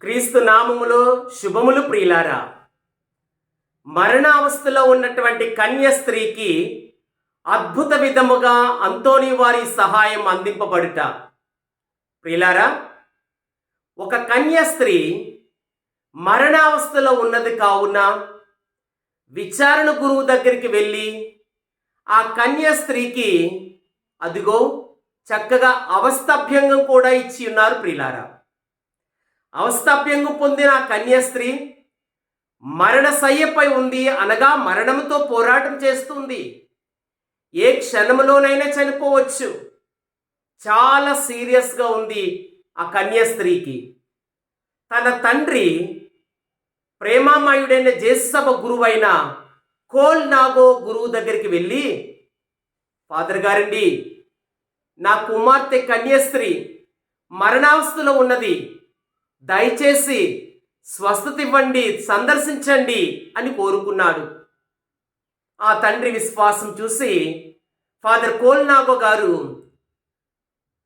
క్రీస్తు నామములో శుభములు ప్రియులారా. మరణావస్థలో ఉన్నటువంటి కన్య స్త్రీకి అద్భుత విధముగా అంతోని వారి సహాయం అందింపబడుట. ప్రియులారా ఒక కన్య స్త్రీ మరణావస్థలో ఉన్నది కావున విచారణ గురువు దగ్గరికి వెళ్ళి ఆ కన్య స్త్రీకి అదిగో చక్కగా అవస్థభ్యంగం కూడా ఇచ్చి ఉన్నారు ప్రియులారా. అవస్థాప్యంగు పొందిన కన్యాస్త్రీ మరణ సయ్యపై ఉంది అనగా మరణంతో పోరాటం చేస్తుంది. ఏ క్షణంలోనైనా చనిపోవచ్చు. చాలా సీరియస్గా ఉంది ఆ కన్యాస్త్రీకి. తన తండ్రి ప్రేమామయుడైన జేసభ గురువైన కోల్ నాగో గురువు దగ్గరికి వెళ్ళి ఫాదర్ గారండి నా కుమార్తె కన్యస్త్రీ మరణావస్థలో ఉన్నది. దయచేసి స్వస్థత ఇవ్వండి సందర్శించండి అని కోరుకున్నాడు. ఆ తండ్రి విశ్వాసం చూసి ఫాదర్ కోల్నాగో గారు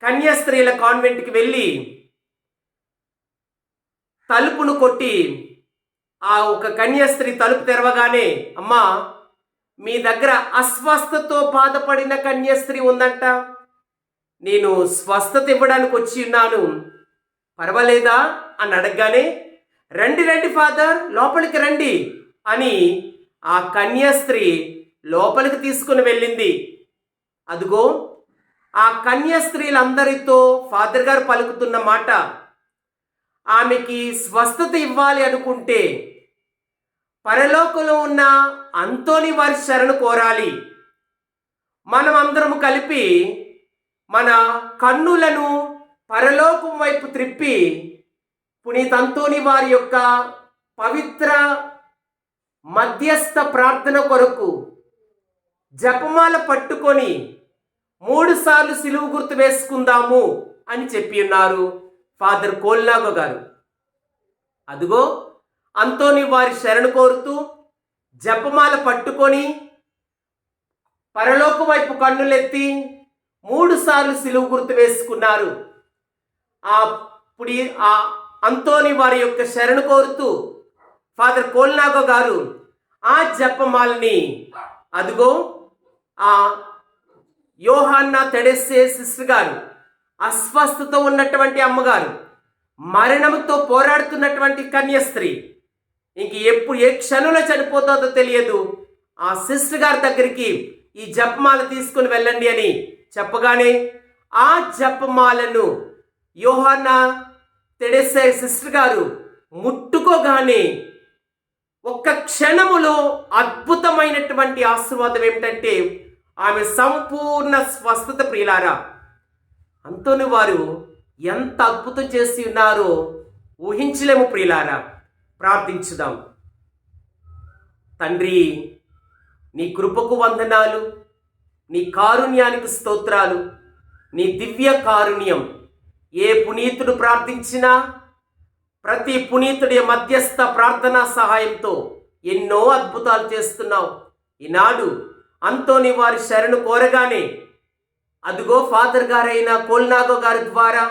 కన్యాస్త్రీల కాన్వెంట్కి వెళ్ళి తలుపును కొట్టి ఆ ఒక కన్యాస్త్రీ తలుపు తెరవగానే అమ్మా మీ దగ్గర అస్వస్థతో బాధపడిన కన్యాస్త్రీ ఉందంట. నేను స్వస్థత ఇవ్వడానికి వచ్చి ఉన్నాను. పర్వాలేదా? అని అడగగానే రండి రండి ఫాదర్ లోపలికి రండి అని ఆ కన్యా స్త్రీ లోపలికి తీసుకుని వెళ్ళింది. అదిగో ఆ కన్యా స్త్రీలందరితో ఫాదర్ గారు పలుకుతున్న మాట ఆమెకి స్వస్థత ఇవ్వాలి అనుకుంటే పరలోకంలో ఉన్న అంతోని వారి శరణు కోరాలి. మనం కలిపి మన కన్నులను పరలోకం వైపు త్రిప్పి పునీతంతోని వారి యొక్క పవిత్ర మధ్యస్థ ప్రార్థన కొరకు జపమాల పట్టుకొని మూడుసార్లు సిలువు గుర్తు వేసుకుందాము అని చెప్పి ఉన్నారు ఫాదర్ కోల్నాగో గారు. అదిగో అంతోని వారి శరణు కోరుతూ జపమాల పట్టుకొని పరలోక వైపు కన్నులెత్తి మూడుసార్లు సిలువు గుర్తు వేసుకున్నారు. ఆ పుడి ఆ అంతోని వారి యొక్క శరణు కోరుతూ ఫాదర్ కోల్నాగో గారు ఆ జపమాలని అదిగో ఆ యోహాన్నా తెడెస్సే సిస్టర్ గారు అస్వస్థత ఉన్నటువంటి అమ్మగారు మరణంతో పోరాడుతున్నటువంటి కన్యస్త్రీ ఇంక ఎప్పుడు ఏ క్షణంలో చనిపోతుందో తెలియదు. ఆ సిస్టర్ గారి దగ్గరికి ఈ జపమాల తీసుకుని వెళ్ళండి అని చెప్పగానే ఆ జపమాలను యోహానా తెడెసే సిస్టర్ గారు ముట్టుకోగానే ఒక్క క్షణములో అద్భుతమైనటువంటి ఆశీర్వాదం ఏమిటంటే ఆమె సంపూర్ణ స్వస్థత ప్రియులారా. అంతోని వారు ఎంత అద్భుతం చేసి ఉన్నారో ఊహించలేము ప్రియులారా. ప్రార్థించుదాం. తండ్రి నీ కృపకు వందనాలు నీ కారుణ్యానికి స్తోత్రాలు నీ దివ్య కారుణ్యం ఏ పునీతుడు ప్రార్థించినా ప్రతి పునీతుడి మధ్యస్థ ప్రార్థనా సహాయంతో ఎన్నో అద్భుతాలు చేస్తున్నావు. ఈనాడు అంతోని వారి శరణు కోరగానే అదిగో ఫాదర్ గారైన కోల్నాగో గారి ద్వారా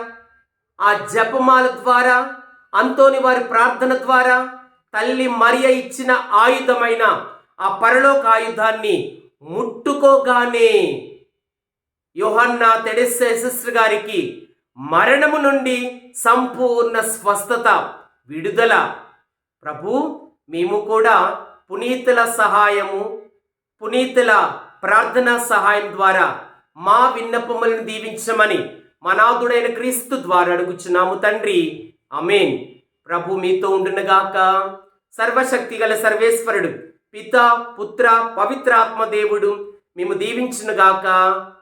ఆ జపమాల ద్వారా అంతోని వారి ప్రార్థన ద్వారా తల్లి మరియ ఇచ్చిన ఆయుధమైన ఆ పరలోక ఆయుధాన్ని ముట్టుకోగానే యోహన్నా తెడెస్సే గారికి మరణము నుండి సంపూర్ణ స్వస్థత విడుదల. ప్రభు మేము కూడా పునీతుల సహాయము పునీతుల ప్రార్థన సహాయం ద్వారా మా విన్నపములను దీవించమని మనాథుడైన క్రీస్తు ద్వారా అడుగుచున్నాము తండ్రి. అమేన్ ప్రభు మీతో ఉండునగాక. సర్వశక్తి గల సర్వేశ్వరుడు పిత పుత్ర పవిత్రాత్మ దేవుడు మేము దీవించునుగాక.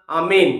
అమేన్